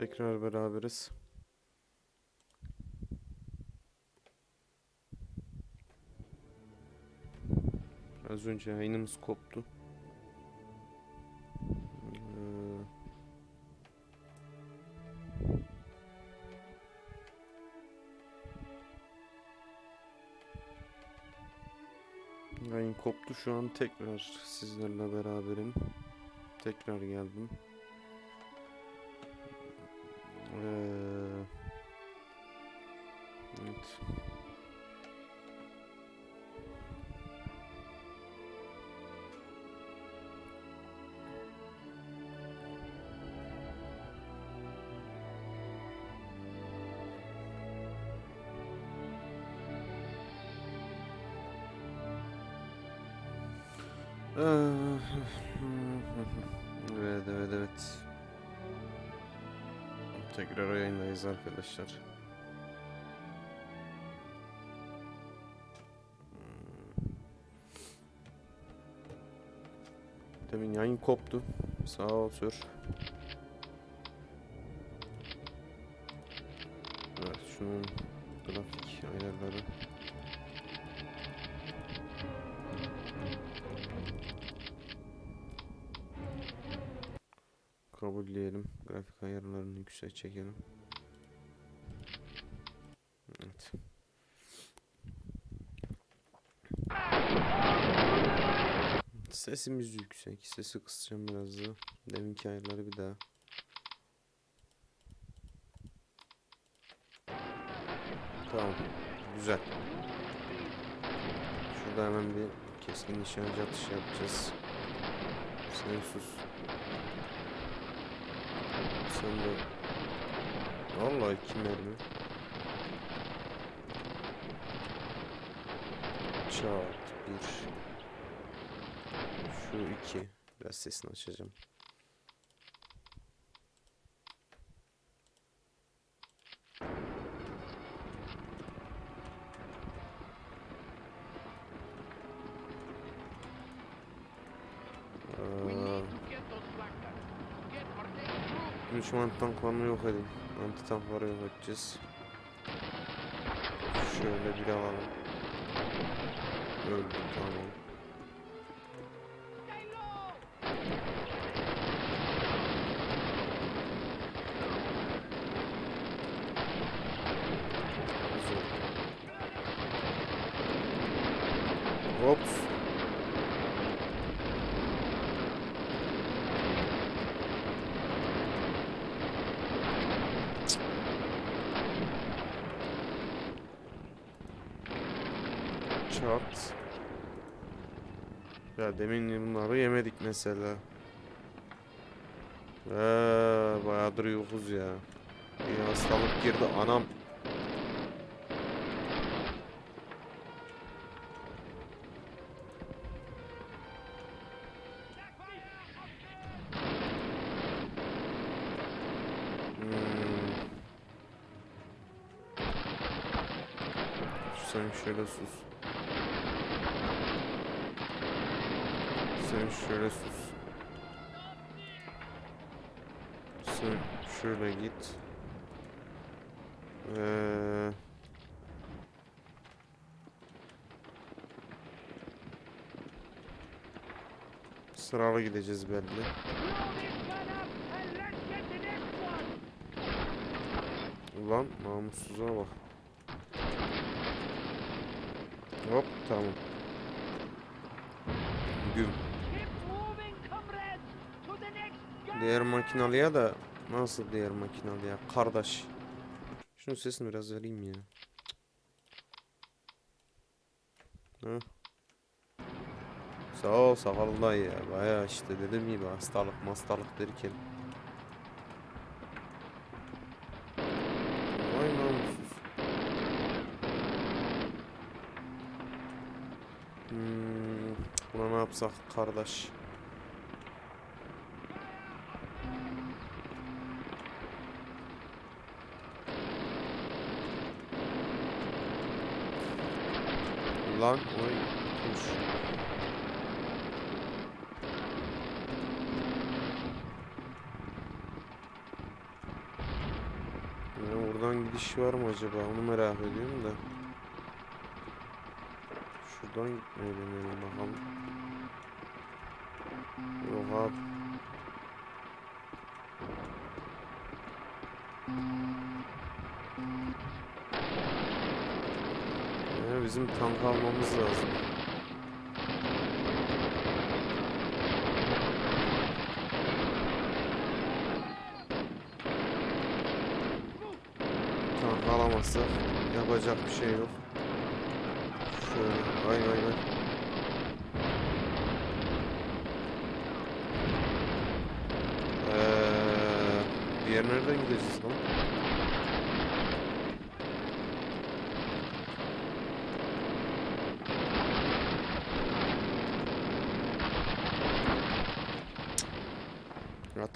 Tekrar beraberiz. Az önce yayınımız koptu. Ee, Yayın koptu şu an tekrar sizlerle beraberim. Tekrar geldim. Evet evet evet. Tekrar yayındayız arkadaşlar. Demin yayın koptu. Sağ ol sür. Evet şunun grafik ayarları. Kabulleyelim. Grafik ayarlarını yüksek çekelim. Evet. Sesimiz yüksek. Sesi kısacağım biraz da. Deminki ayarları bir daha. Tamam. Güzel. Şurada hemen bir keskin nişancı atışı yapacağız. Sen sus. Sen de... Vallahi iki mermi. Çat bir. Şu iki. Biraz sesini açacağım. Düşman tanklarını yok edin. Anti tankları yok edeceğiz. Şöyle bir alalım. Öldü tamam. Güzel. Ops. Çat. Ya demin bunları yemedik mesela. Eee bayağıdır yokuz ya. Bir hastalık girdi anam. Hmm. Sen şöyle sus. Sen şöyle sus. Sen şöyle git. Ee, sıralı gideceğiz belli. Ulan namussuza bak. Hop tamam. Güm. Diğer makinalıya da nasıl diğer makinalıya kardeş. Şunun sesini biraz vereyim ya. Hı. Sağ ol sakallı ya. Baya işte dedim gibi hastalık hastalık derken. Vay. Hmm, ne yapsak kardeş? Lan oy kuş. Şuradan gidiş var mı acaba? Onu merak ediyorum da. Şuradan gitmeyi deneyelim bakalım. Yok abi. Bizim tank almamız lazım. Tank alamazsak yapacak bir şey yok. Şöyle ay ay ay. Eee, diğer nereden gideceğiz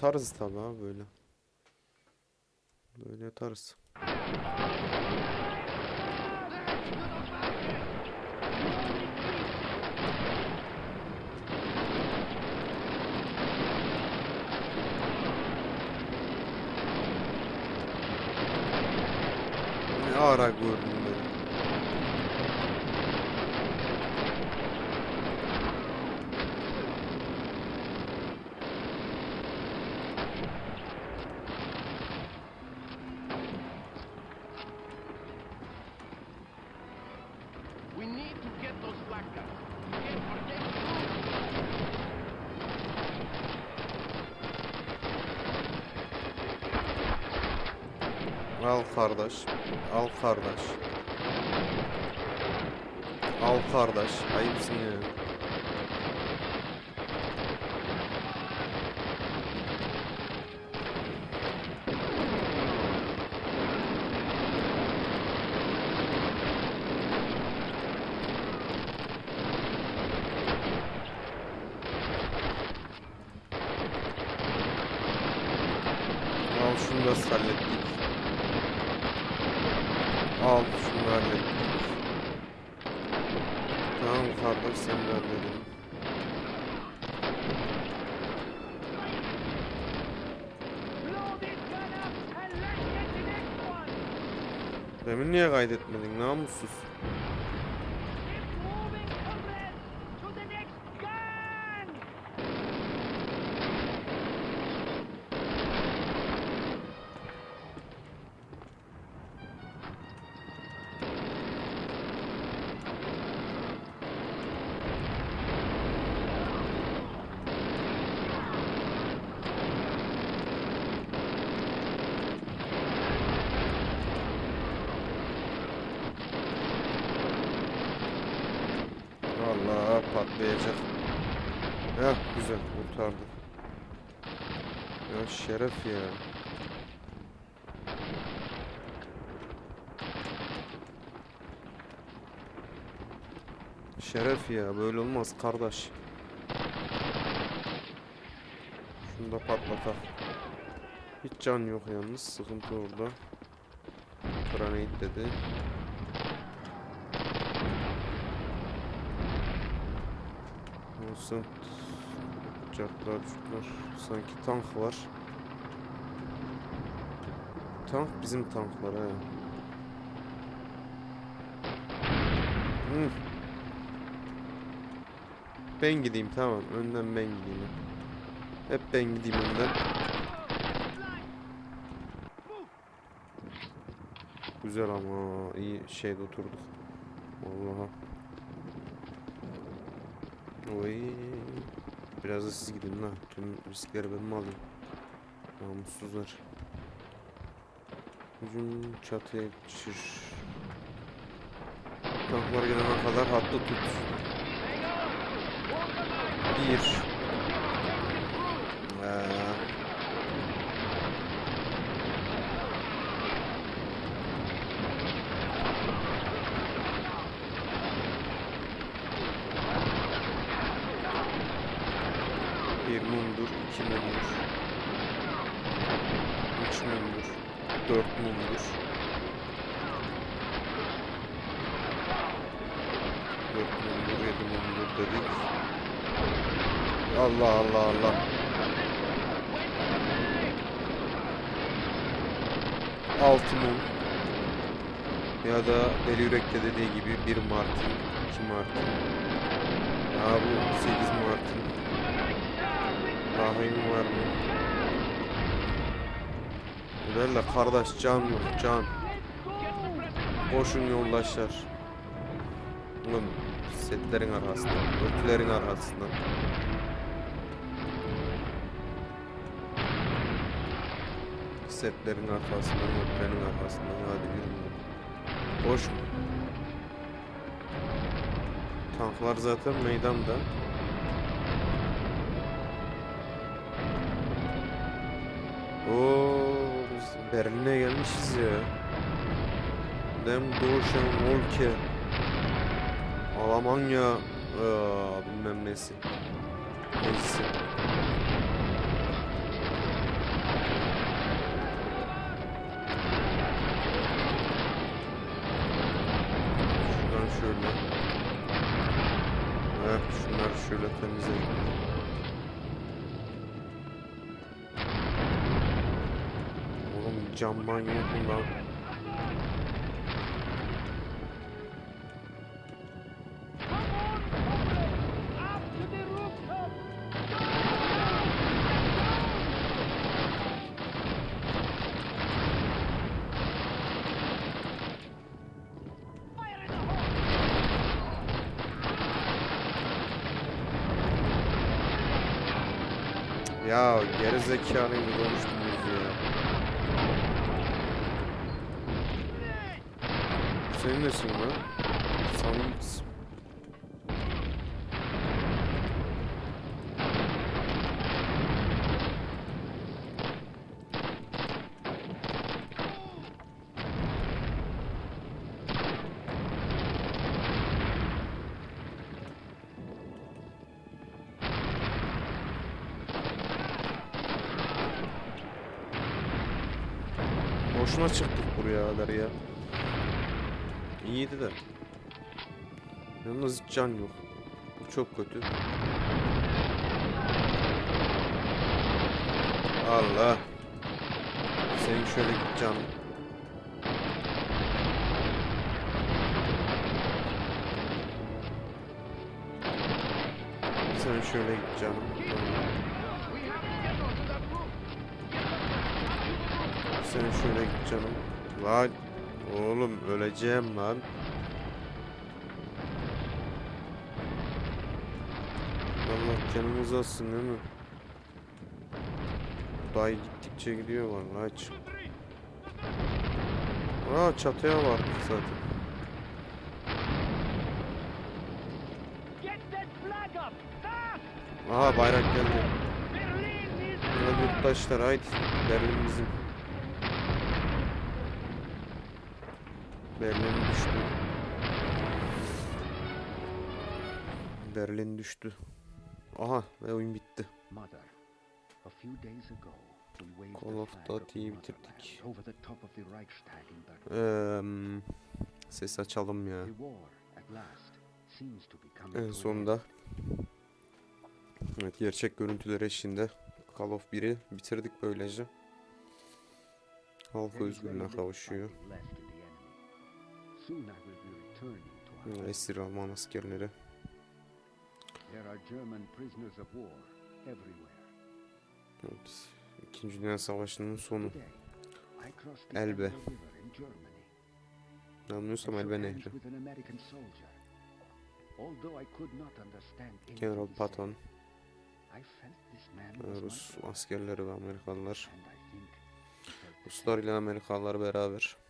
lan? Atarız tabi abi böyle. Böyle atarız. Ne ara gördüm Al kardeş. Al kardeş. Al kardeş. Ayıpsın ya. Al şunu da hallettik. Al şunu hallettik. Tamam kardeş sen de halledelim. Demin niye kaydetmedin namussuz? Patlayacak. Ya güzel kurtardı. Ya şeref ya. Şeref ya böyle olmaz kardeş. Şunu da patlatak. Hiç can yok yalnız sıkıntı orada. Granate dedi. Olsun. Uçaklar, uçaklar. Sanki tank var. Tank bizim tanklar ha. Hı. Ben gideyim tamam. Önden ben gideyim. Hep ben gideyim önden. Güzel ama iyi şeyde oturduk. Vallahi. Oy. Biraz da siz gidin la. Tüm riskleri ben mi alayım? Namussuzlar. Hücum çatıya yetişir. Tanklar gelene kadar hattı tut. Bir. Altı mum. Ya da Deli Yürek'te dediği gibi 1 Martin, 2 Martin. Ya bu 8 Martin. Rahim var mı? Öyle kardeş can yok can. Koşun yoldaşlar. Oğlum setlerin arasında, örtülerin arasında. Setlerin arkasından, örtülerin arkasından hadi yürüme. Boş mu? Tanklar zaten meydanda. Oo, biz Berlin'e gelmişiz ya. Dem Doğuşan Volke. Almanya aa, bilmem nesi. Neyse. Fire in the hole! Ya geri zekalı gibi konuştunuz ya. Senin nesin lan? Sanırım mısın? Boşuna çıktık buraya kadar ya. İyiydi de. Yalnız can yok. Bu çok kötü. Allah. Senin şöyle git canım. Şöyle git canım. Şöyle git canım. Lan oğlum öleceğim lan. Allah canımız alsın değil mi? Day gittikçe gidiyor vallahi aç. Aa çatıya vardık zaten. Aha bayrak geldi. Hadi yurttaşlar haydi. Berlin bizim. Berlin düştü. Berlin düştü. Aha ve oyun bitti. Mother, a few days ago, we Call of Duty'yi bitirdik. Eee ses açalım ya. En sonunda. Evet gerçek görüntüler eşliğinde Call of 1'i bitirdik böylece. Halk özgürlüğüne kavuşuyor. Esir Alman askerleri. There are German prisoners of war everywhere. Evet. İkinci Dünya Savaşı'nın sonu. Elbe. Yanılmıyorsam Elbe Nehri. General Patton, Rus askerleri ve Amerikalılar. Ruslar ile Amerikalılar beraber.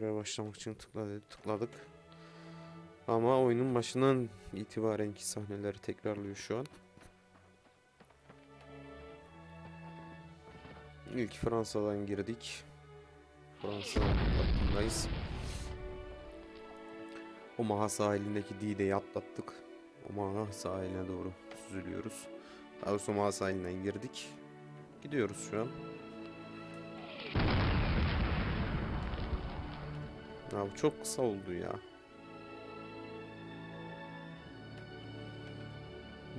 Görev başlamak için tıkladı, tıkladık. Ama oyunun başından itibarenki sahneleri tekrarlıyor şu an. İlk Fransa'dan girdik. Fransa hattındayız. Omaha sahilindeki D-Day'i atlattık. Omaha sahiline doğru süzülüyoruz. Daha doğrusu Omaha sahilinden girdik. Gidiyoruz şu an. Ya bu çok kısa oldu ya.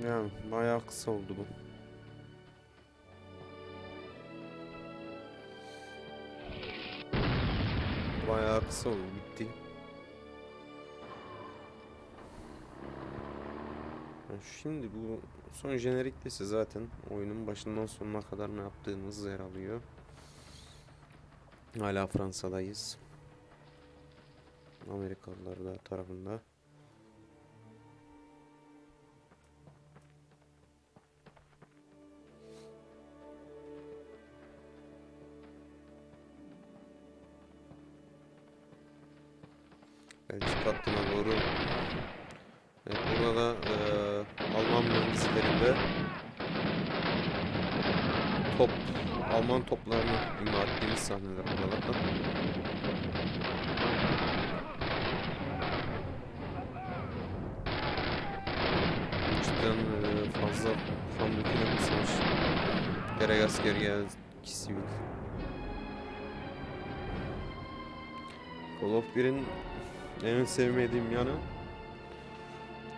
Yani bayağı kısa oldu bu. Bayağı kısa oldu bitti. Şimdi bu son jenerikteyse zaten oyunun başından sonuna kadar ne yaptığımız yer alıyor. Hala Fransa'dayız. Amerikalılar da tarafında. Belçika hattına doğru. Evet, burada da eee, Alman mühendislerinde top, Alman toplarını imha ettiğimiz sahneler buralarda. Cidden eee, fazla bir savaş. Gerek asker gerek sivil. Call of 1'in en sevmediğim yanı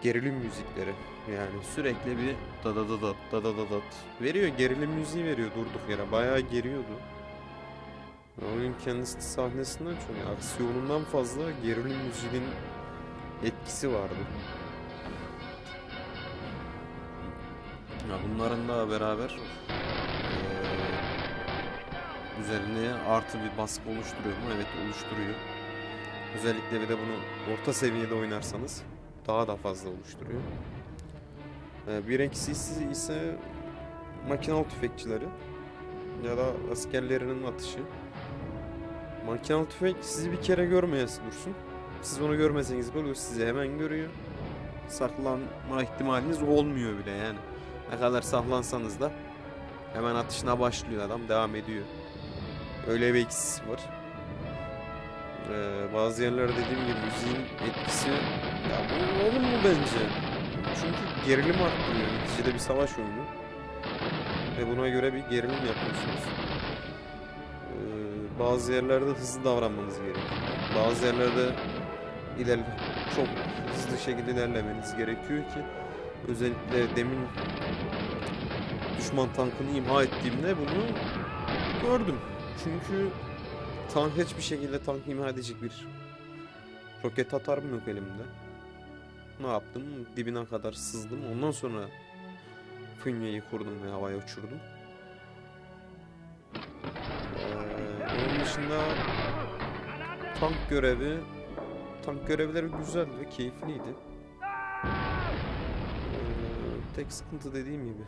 gerilim müzikleri. Yani sürekli bir da da da da da da da da veriyor gerilim müziği veriyor durduk yere. Bayağı geriyordu. Oyunun kendisi sahnesinden çok aksiyonundan fazla gerilim müziğinin etkisi vardı. Ya bunların da beraber üzerine artı bir baskı oluşturuyor mu? Evet oluşturuyor. Özellikle bir de bunu orta seviyede oynarsanız daha da fazla oluşturuyor. Ee, bir eksisi ise makinalı tüfekçileri ya da askerlerinin atışı. Makinalı tüfek sizi bir kere görmeyesi dursun. Siz onu görmeseniz böyle o sizi hemen görüyor. Saklanma ihtimaliniz olmuyor bile yani. Ne kadar saklansanız da hemen atışına başlıyor adam devam ediyor. Öyle bir eksisi var. Ee, bazı yerlerde dediğim gibi müziğin etkisi ya bu olumlu bence. Çünkü gerilim arttırıyor. Neticede bir savaş oyunu. Ve buna göre bir gerilim yapıyorsunuz. Ee, bazı yerlerde hızlı davranmanız gerekiyor. Bazı yerlerde iler çok hızlı şekilde ilerlemeniz gerekiyor ki özellikle demin düşman tankını imha ettiğimde bunu gördüm. Çünkü tank hiçbir şekilde tank imha edecek bir roket atarım yok elimde. Ne yaptım? Dibine kadar sızdım. Ondan sonra fünyeyi kurdum ve havaya uçurdum. Ee, onun dışında tank görevi tank görevleri güzeldi ve keyifliydi. Tek sıkıntı dediğim gibi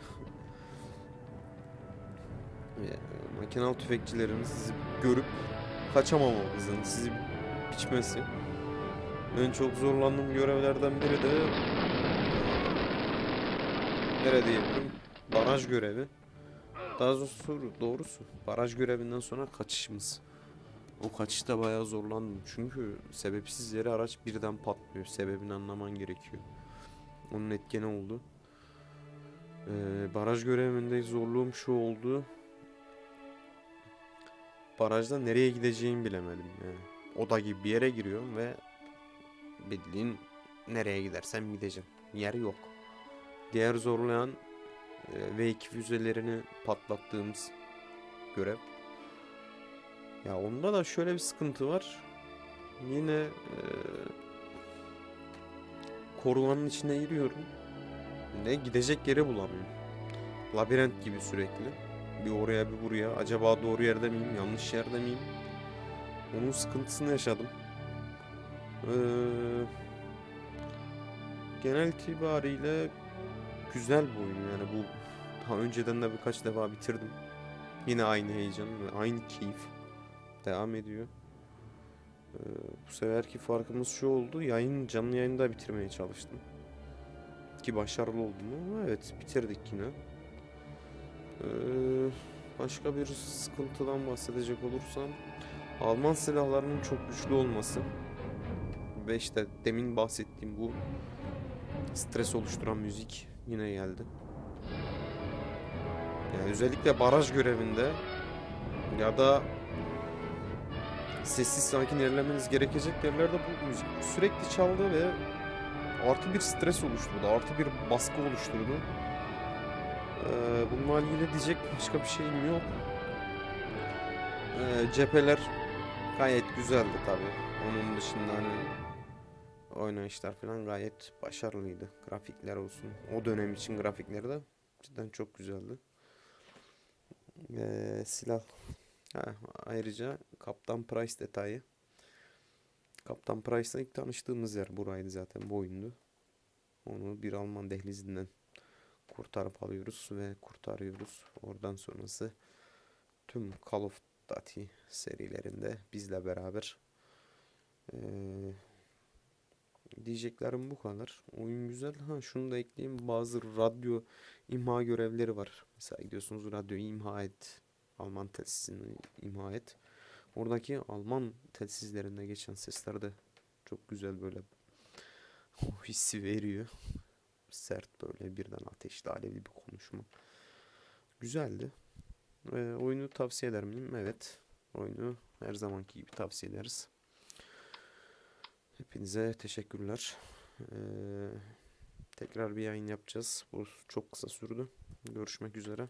e, makinalı tüfekçilerin sizi görüp kaçamamanızın, sizi biçmesi. En çok zorlandığım görevlerden biri de eee, nere diyebilirim? Baraj görevi. Daha doğrusu, doğrusu baraj görevinden sonra kaçışımız. O kaçışta bayağı zorlandım. Çünkü sebepsiz yere araç birden patlıyor. Sebebini anlaman gerekiyor. Onun etkeni oldu. Eee, baraj görevinde zorluğum şu oldu barajda nereye gideceğimi bilemedim yani. Oda gibi bir yere giriyorum ve bildiğin nereye gidersem gideceğim. Yer yok. Diğer zorlayan e, V2 füzelerini patlattığımız görev. Ya onda da şöyle bir sıkıntı var. Yine e, korumanın içine giriyorum. Ne gidecek yeri bulamıyorum. Labirent gibi sürekli. Bir oraya bir buraya. Acaba doğru yerde miyim? Yanlış yerde miyim? Onun sıkıntısını yaşadım. Ee, genel itibariyle güzel bir oyun yani bu daha önceden de birkaç defa bitirdim. Yine aynı heyecan ve aynı keyif devam ediyor. Ee, bu seferki farkımız şu oldu. Yayın canlı yayında bitirmeye çalıştım. Ki başarılı oldum ama evet bitirdik yine. Ee, başka bir sıkıntıdan bahsedecek olursam Alman silahlarının çok güçlü olması ve işte demin bahsettiğim bu stres oluşturan müzik yine geldi. Yani özellikle baraj görevinde ya da sessiz sakin ilerlemeniz gerekecek yerlerde bu müzik sürekli çaldı ve artı bir stres oluşturdu. Artı bir baskı oluşturdu. Ee, bununla ilgili diyecek başka bir şeyim yok. Ee, cepheler gayet güzeldi tabi. Onun dışında hani oynayışlar falan gayet başarılıydı. Grafikler olsun. O dönem için grafikleri de cidden çok güzeldi. Ee, silah. Ha, ayrıca Kaptan Price detayı. Kaptan Price'la ilk tanıştığımız yer buraydı zaten bu oyundu. Onu bir Alman dehlizinden kurtarıp alıyoruz ve kurtarıyoruz. Oradan sonrası tüm Call of Duty serilerinde bizle beraber. Ee, diyeceklerim bu kadar. Oyun güzel. Ha şunu da ekleyeyim. Bazı radyo imha görevleri var. Mesela gidiyorsunuz radyo imha et. Alman telsizini imha et. Oradaki Alman telsizlerinde geçen sesler de çok güzel böyle o hissi veriyor. Sert böyle birden ateşli alevli bir konuşma. Güzeldi. Ee, oyunu tavsiye eder miyim? Evet. Oyunu her zamanki gibi tavsiye ederiz. Hepinize teşekkürler. Ee, tekrar bir yayın yapacağız. Bu çok kısa sürdü. Görüşmek üzere.